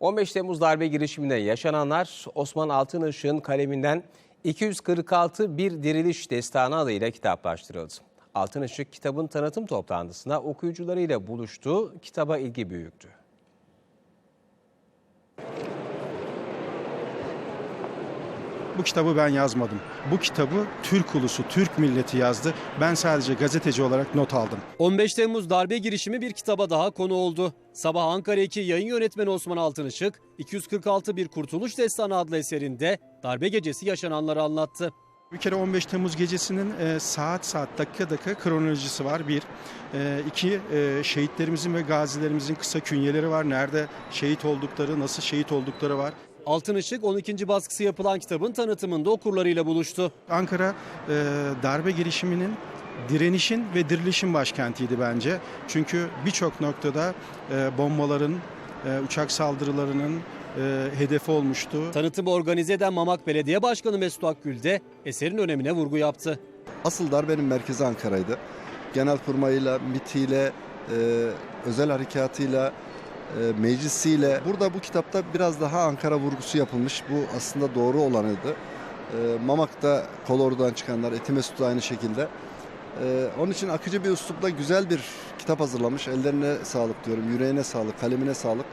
15 Temmuz darbe girişiminde yaşananlar Osman Altınışık'ın kaleminden 246 Bir Diriliş Destanı adıyla kitaplaştırıldı. Altınışık kitabın tanıtım toplantısına okuyucularıyla buluştu, kitaba ilgi büyüktü. Bu kitabı ben yazmadım. Bu kitabı Türk ulusu, Türk milleti yazdı. Ben sadece gazeteci olarak not aldım. 15 Temmuz darbe girişimi bir kitaba daha konu oldu. Sabah Ankara 2 yayın yönetmeni Osman Altınışık, 246 Bir Kurtuluş Destanı adlı eserinde darbe gecesi yaşananları anlattı. Bir kere 15 Temmuz gecesinin e, saat saat dakika dakika kronolojisi var bir. E, iki e, şehitlerimizin ve gazilerimizin kısa künyeleri var. Nerede şehit oldukları, nasıl şehit oldukları var. Altınışık 12. baskısı yapılan kitabın tanıtımında okurlarıyla buluştu. Ankara e, darbe girişiminin direnişin ve dirilişin başkentiydi bence. Çünkü birçok noktada e, bombaların, e, uçak saldırılarının e, hedefi olmuştu. Tanıtımı organize eden Mamak Belediye Başkanı Mesut Akgül de eserin önemine vurgu yaptı. Asıl darbenin merkezi Ankara'ydı. Genelkurmay'ıyla, MİT'iyle, e, özel harekatıyla, e, meclisiyle. Burada bu kitapta biraz daha Ankara vurgusu yapılmış. Bu aslında doğru olanıydı. E, Mamak'ta Kolordu'dan çıkanlar, Etimesut da aynı şekilde. E, onun için akıcı bir üslupla güzel bir kitap hazırlamış. Ellerine sağlık diyorum, yüreğine sağlık, kalemine sağlık.